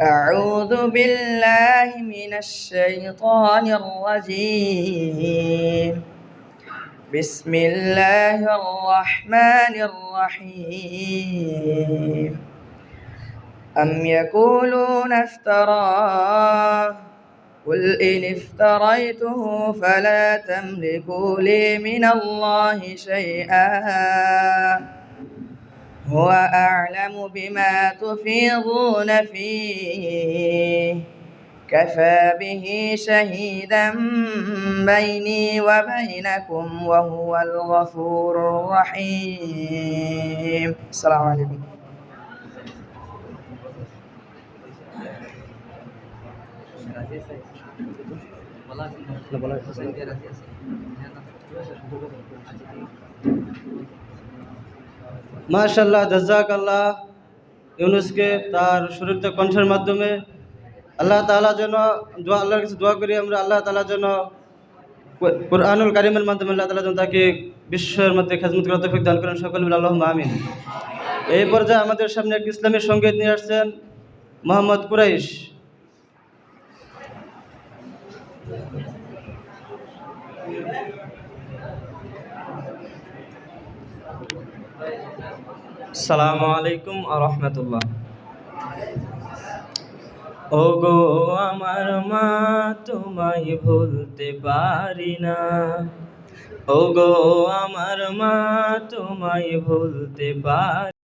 أعوذ بالله من الشيطان الرجيم. بسم الله الرحمن الرحيم. أم يقولون افتراه؟ قل إن افتريته فلا تملكوا لي من الله شيئا. هو أعلم بما تفيضون فيه. كفى به شهيدا بيني وبينكم وهو الغفور الرحيم. السلام عليكم. মাশাল্লাহ জাজাক আল্লাহ ইউনুসকে তার সুরক্ষিত কণ্ঠের মাধ্যমে আল্লাহ তাআলা যেন আল্লাহর কাছে দোয়া করি আমরা, আল্লাহ তাআলা যেন কুরআনুল কারিমের মাধ্যমে আল্লাহ তালা যেন তাকে বিশ্বের মধ্যে খেজমত করার তৌফিক দান করেন। সকল মিলে আল্লাহুম্মা আমিন। এই পর্যায়ে আমাদের সামনে এক ইসলামী সংগীত নিয়ে আসছেন মোহাম্মদ কুরাইশ। সালামু আলাইকুম রহমতুল্লাহ ও গো আমার মা, তোমায় ভুলতে পারি না। ও গো আমার মা, তোমায় ভুলতে পারি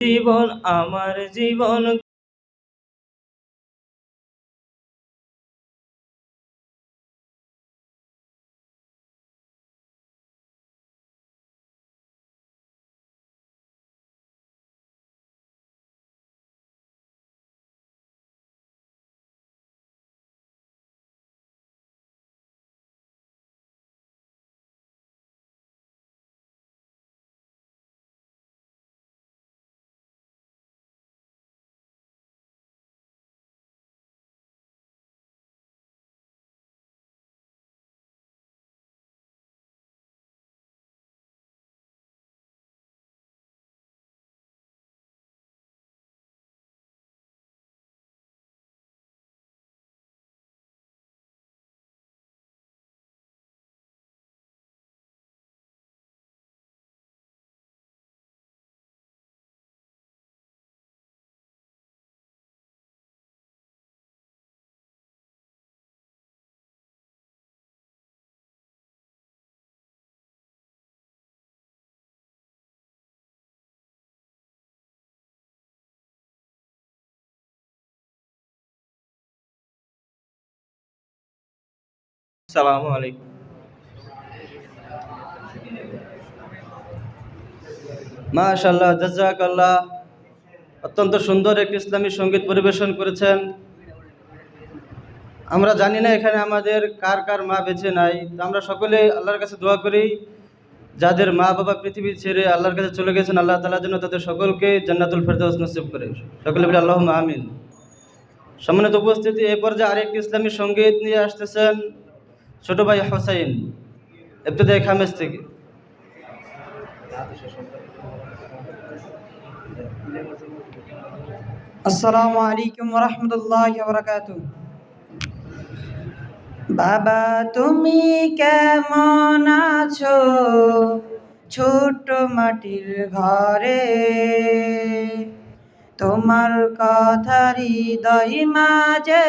জীবন আমার জীবন সালামু আলাইকুম। মাশাল্লাহ জাজাক আল্লাহ অত্যন্ত সুন্দর একটি ইসলামী সংগীত পরিবেশন করেছেন। আমরা জানি না এখানে আমাদের কার কার মা বেঁচে নাই আমরা সকলে আল্লাহর কাছে দোয়া করি, যাদের মা বাবা পৃথিবী ছেড়ে আল্লাহর কাছে চলে গেছেন, আল্লাহ তালার জন্য তাদের সকলকে জান্নাতুল ফেরদৌস নসিব করে। সকলে বলে আল্লাহ আমিন। সম্মানিত উপস্থিতি এই পর্যায়ে আরেকটি ইসলামী সংগীত নিয়ে আসতেছেন ছোট ভাই হোসাইন ইবতদায়ী খামেজ থেকে। আসসালামু আলাইকুম রহমতুল্লাহ বরকাত বাবা, তুমি কেমন আছো? ছোট মাটির ঘরে। তোমার কথা হৃদয় মাঝে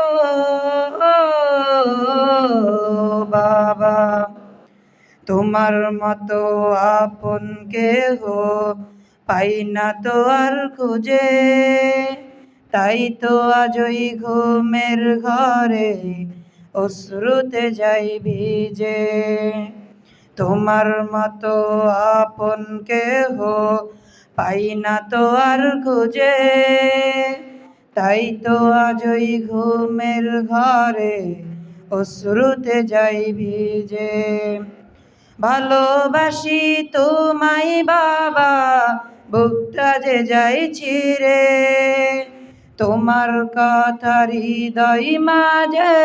বাবা, তোমার মতো আপন কেহ পাই না তো আর খুঁজে। তাই তো আজই ঘুমের ঘরে অশ্রুতে যাই ভিজে। তোমার মতো আপন কেহ পাই না তো আর খুঁজে। তাই তো আজই ঘুমের ঘরে অশ্রুতে যাই ভিজে। ভালোবাসি তোমায় বাবা, বুকটা যে যাইছি রে তোমার কথা হৃদয় মাঝে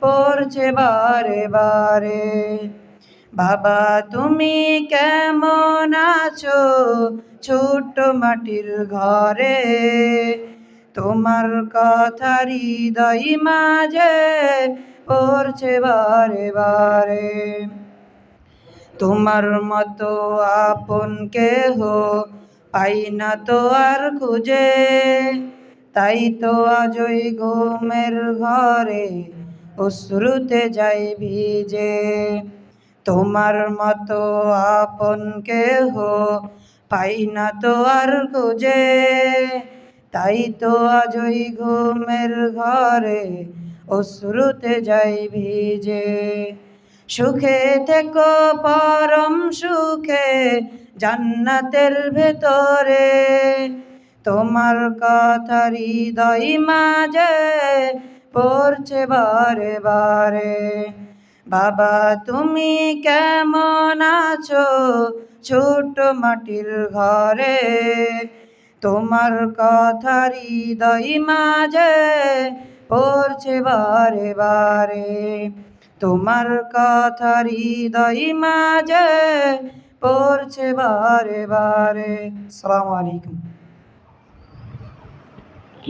পড়ছে বারে বারে। বাবা, তুমি কেমন আছো ছোট মাটির ঘরে? তোমার কথা হৃদয় মাঝে পড়ছে বারে বারে। তোমার মতো আপন কেহ পাই না তো আর খুঁজে। তাই তো আজই ঘুমের ঘরে অশ্রুতে যাই ভিজে। তোমার মতো আপন কেহ পাই না তো আর খুঁজে। তাই তো আজই ঘুমের ঘরে অশ্রুতে যাই ভিজে। সুখে থেকো পরম সুখে জান্নাতের ভেতরে। তোমার কথা হৃদয় মাঝে পড়ছে বারে বারে। বাবা, তুমি কেমন আছো ছোট মাটির ঘরে? তোমার কথা হৃদয় মাঝে পড়ছে বারে বারে। তোমার কথা হৃদয় মাঝে পড়ছে বারে বারে। সালাম আলাইকুম।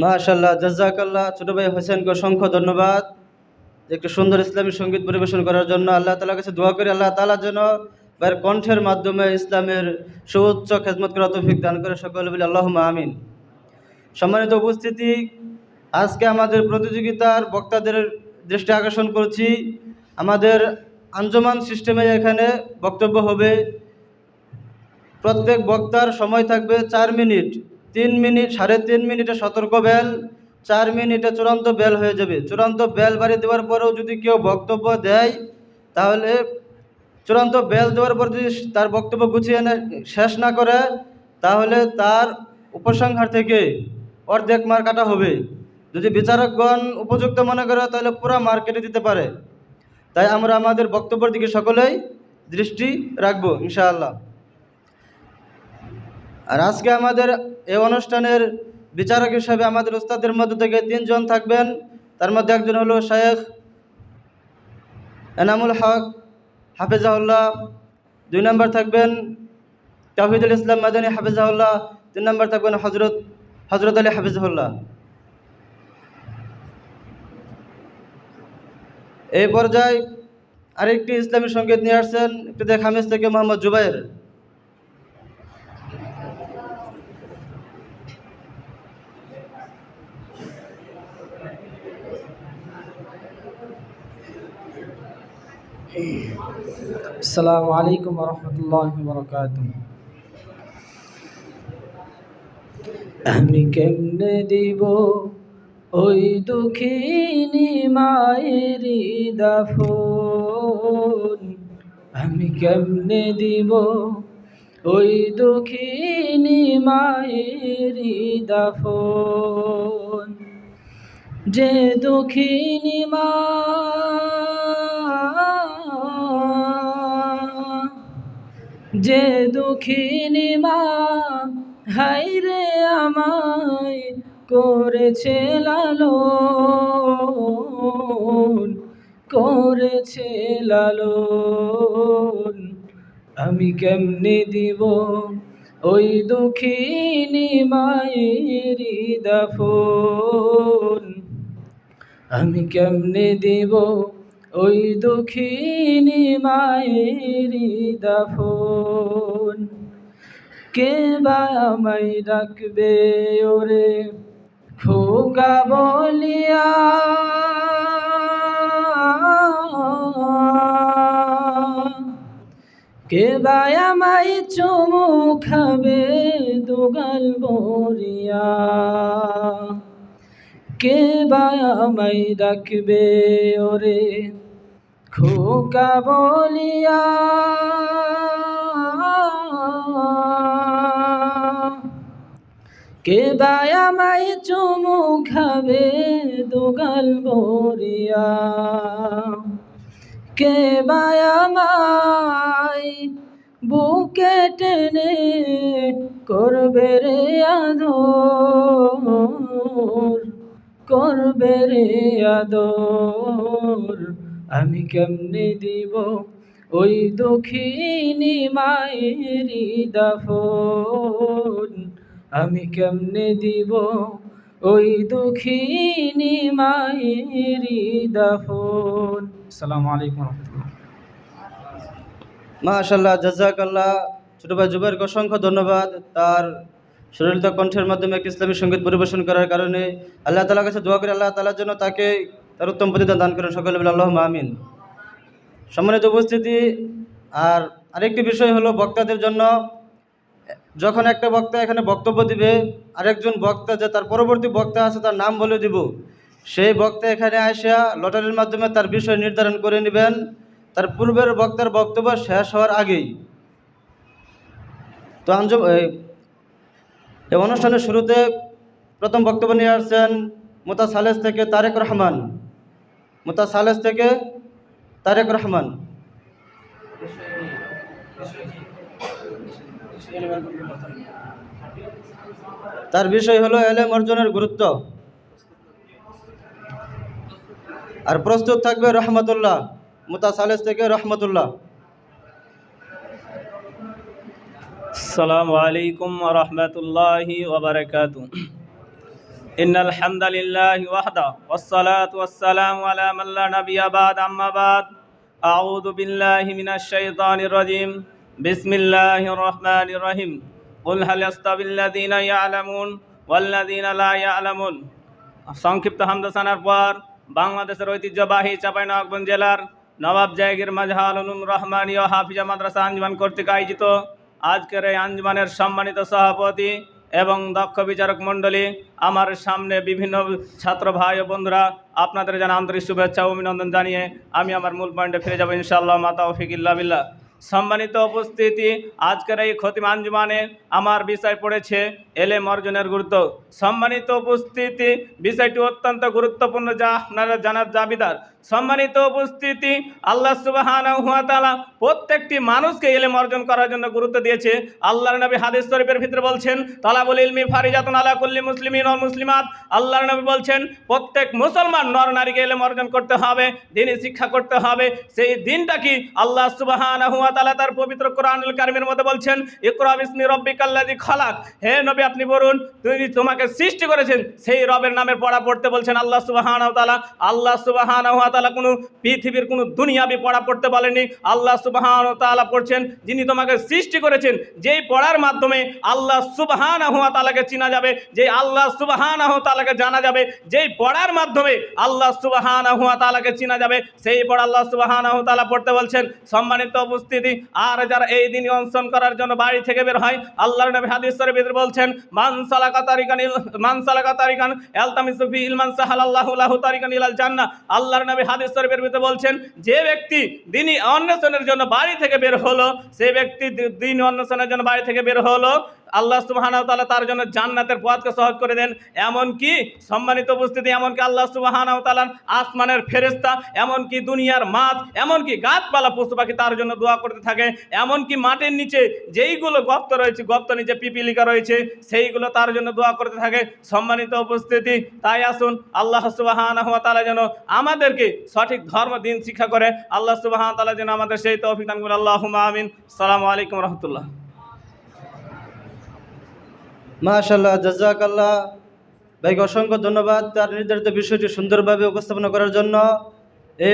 মাশাল্লাহ জাজাকাল্লাহ। ছোট ভাই হোসেনকে অসংখ্য ধন্যবাদ। একটু সুন্দর ইসলামী সংগীত পরিবেশন করার জন্য আল্লাহ তালার কাছে দোয়া করি, আল্লাহ তালা যেন ভাইয়ের কণ্ঠের মাধ্যমে ইসলামের সুউচ্চ খেদমত করা তৌফিক দান করে সকলে বলি আল্লাহ আমিন। সম্মানিত উপস্থিতি, আজকে আমাদের প্রতিযোগিতার বক্তাদের দৃষ্টি আকর্ষণ করছি। আমাদের আঞ্জমান সিস্টেমে এখানে বক্তব্য হবে, প্রত্যেক বক্তার সময় থাকবে চার মিনিট। তিন মিনিট, সাড়ে তিন মিনিটে সতর্ক বেল, চার মিনিটে চূড়ান্ত বেল হয়ে যাবে। চূড়ান্ত বেল বাড়ি দেওয়ার পরেও যদি কেউ বক্তব্য দেয়, তাহলে চূড়ান্ত বেল দেওয়ার পর যদি তার বক্তব্য গুছিয়ে এনে শেষ না করে, তাহলে তার উপসংহার থেকে অর্ধেক মার কাটা হবে। যদি বিচারকগণ উপযুক্ত মনে করে, তাহলে পুরো মার্কেটে দিতে পারে। তাই আমরা আমাদের বক্তব্যের দিকে সকলেই দৃষ্টি রাখব, ইনশাআল্লাহ। আর আজকে আমাদের এই অনুষ্ঠানের বিচারক হিসাবে আমাদের উস্তাদের মধ্যে থেকে তিনজন থাকবেন। তার মধ্যে একজন হলো শেখ এনামুল হক হাফেজাউল্লাহ দুই নম্বর থাকবেন তাহিদুল ইসলাম মাদানী হাফেজাউল্লাহ তিন নম্বর থাকবেন হজরত হজরত আলী হাফিজুল্লাহ এই পর্যায়ে আরেকটি ইসলামী সংগীত নিয়ে আসছেন, একটু দেখ হামিজ থেকে মোহাম্মদ জুবাইর। আসসালামু আলাইকুম রহমতুল্লাহ বরকাত আমি কেমনে দিব ওই দুঃখিনী মায়েরি দাফন? আমি কেমনে দিব ওই দুঃখিনী মায়েরি দাফন? যে দুঃখিনী মা যে দুঃখিনী মা হাই রে আমায় করেছে লালন করেছে লালন। আমি কেমনে দিব ওই দুঃখিনী মায়েরি দাফন আমি কেমনে দিব ওই দুঃখিনী মায়েরি দাফন। কে বা আমায় ডাকবে ওরে? খোকা বলিয়া কে বা আমায় চুমু খাবে দুগাল বরিয়া কে বা আমায় ডাকবে ওরে? খোকা বলিয়া। কে চুমু খাবে দুগাল বরিয়া কে বা আমায় বুকে টেনে করবে রে আদর? করবে রে আদর? আমি কেমনে দিব ওই দুঃখিনী মায়েরি দাফন? আমি কেমনে দিব ওই দুঃখিনী মায়েরি দাফন? আসসালামু আলাইকুম মাশাল্লাহ জাজাকাল্লাহ। ছোট ভাই জুবাইরকে অসংখ্য ধন্যবাদ। তার সরলিত কণ্ঠের মাধ্যমে একটি ইসলামী সংগীত পরিবেশন করার কারণে আল্লাহ তালার কাছে দোয়া করে, আল্লাহ তালার জন্য তাকে তার উত্তম প্রতিদান দান করেন সকলে বলে আল্লাহ আমিন। সম্মানিত উপস্থিতি, আর আরেকটি বিষয় হলো বক্তাদের জন্য, যখন একটা বক্তা এখানে বক্তব্য দিবে, আরেকজন বক্তা যে তার পরবর্তী বক্তা আছে তার নাম বলে দিব, সেই বক্তা এখানে আসিয়া লটারির মাধ্যমে তার বিষয় নির্ধারণ করে নেবেন। তার পূর্বের বক্তার বক্তব্য শেষ হওয়ার আগেই। তো আঞ্জম এই এই অনুষ্ঠানের শুরুতে প্রথম বক্তব্য নিয়ে আসছেন মোতা সালেস থেকে তারেক রহমান। মোতাসালেস থেকে তারেক রহমান। তার বিষয় হলো এলেম অর্জনের গুরুত্ব। আর প্রস্তুত থাকবে রহমতুল্লাহ, মোতাসালেস থেকে রহমতুল্লাহ। সালামালাইকুম রহমতুল্লাহ রহমতুল্লাহি وبركاته إن الحمد لله وحده والصلاة والسلام على من لا نبي بعد أما بعد أعوذ بالله من الشيطان الرجيم بسم الله الرحمن الرحيم قل هل يستوي الذين يعلمون والذين لا يعلمون সংক্ষিপ্ত হামদাসানার পর বাংলাদেশের ঐতিহ্যবাহী চাঁপাইনবাবগঞ্জ জেলার নবাব জায়গির মাজহাল উলুম রহমানীয় হাফিজা মাদ্রাসা আঞ্জমান কর্তৃক আয়োজিত আজকের এই আঞ্জমানের সম্মানিত সভাপতি এবং দক্ষ বিচারক মণ্ডলী, আমার সামনে বিভিন্ন ছাত্র ভাই ও বন্ধুরা, আপনাদের যেন আন্তরিক শুভেচ্ছা অভিনন্দন জানিয়ে আমি আমার মূল পয়েন্টে ফিরে যাব ইনশাআল্লাহ মাতা ফিকিল্লা বিল্লাহ। সম্মানিত উপস্থিতি, আজকের এই খতিম আঞ্জুমানে আমার বিষয় পড়েছে এলেম অর্জনের গুরুত্ব। সম্মানিত উপস্থিতি, বিষয়টি অত্যন্ত গুরুত্বপূর্ণ যা আপনারা জানার দাবিদার। সম্মানিত উপস্থিতি, আল্লাহ সুবাহানা প্রত্যেকটি মানুষকে এলেম অর্জন করার জন্য গুরুত্ব দিয়েছে। আল্লাহর নবী হাদিস শরীফের ভিতরে বলছেন, তালাবুল ইলমি ফারিজাতুন আলা কুল্লি মুসলিমিন মুসলিমাত। আল্লাহর নবী বলছেন, প্রত্যেক মুসলমান নর নারীকে এলেম অর্জন করতে হবে দিনই শিক্ষা করতে হবে। সেই দিনটা কি আল্লাহ সুবাহানা তার পবিত্র কোরআনুল কারিমের মধ্যে বলছেন, ইকরা বিসমি রব্বিকাল্লাযী খালাক। হে নবী, আপনি বলুন, তিনি তোমাকে সৃষ্টি করেছেন, সেই রবের নামের পড়া পড়তে বলছেন আল্লাহ সুবাহানাহু ওয়া তাআলা। আল্লাহ সুবাহানাহু ওয়া তাআলা কোনো পৃথিবীর কোনো দুনিয়াবি পড়া পড়তে বলেনি। আল্লাহ সুবহানাহু ওয়া তাআলা পড়ছেন, যিনি তোমাকে সৃষ্টি করেছেন, যেই পড়ার মাধ্যমে আল্লাহ সুবহানাহু ওয়া তালাকে চিনা যাবে যে আল্লাহ সুবহানাহু ওয়া তালাকে জানা যাবে, যেই পড়ার মাধ্যমে আল্লাহ সুবহানাহু ওয়া তালাকে চিনা যাবে, সেই পড়া আল্লাহ সুবাহান আহ তালা পড়তে বলছেন। সম্মানিত উপস্থিতি, আর যারা এই দিন অনশন করার জন্য বাড়ি থেকে বের হয়, আল্লাহর নবী হাদিস শরীফে বলছেন, মান সালাকা তারিকান ইল- মান সালাকা তারিকান ইলমান সাহালাল্লাহু লাহু তারিকান ইলাল জান্নাহ। আল্লাহর হাদিস শরীফের ভিতরে বলছেন, যে ব্যক্তি দিনই অন্বেষণের জন্য বাড়ি থেকে বের হলো সেই ব্যক্তি দিন অন্বেষণের জন্য বাড়ি থেকে বের হলো আল্লাহ সুবহানাহু ওয়া তাআলা তার জন্য জান্নাতের পথকে সহজ করে দেন। এমন কি সম্মানিত উপস্থিতি, এমনকি আল্লাহ সুবহানাহু ওয়া তাআলা আসমানের ফেরেশতা, এমনকি দুনিয়ার মাছ, এমনকি গাছপালা পশু পাখি তার জন্য দোয়া করতে থাকে। এমনকি মাটির নিচে যেইগুলো গপ্ত রয়েছে, গর্ত নিচে পিপিলিকা রয়েছে, সেইগুলো তার জন্য দোয়া করতে থাকে। সম্মানিত উপস্থিতি, তাই আসুন আল্লাহ সুবহানাহু ওয়া তাআলা যেন আমাদেরকে সঠিক ধর্ম, দিন, শিক্ষা করে। আল্লাহ সুবহানাহু ওয়া তাআলা যেন আমাদের সেই তৌফিক দান করে আল্লাহুম্মা আমিন। আসসালামু আলাইকুম রহমতুল্লাহ। মাশাল্লাহ জাজাকাল্লাহ। ভাইকে অসংখ্য ধন্যবাদ তার নির্ধারিত বিষয়টি সুন্দরভাবে উপস্থাপনা করার জন্য।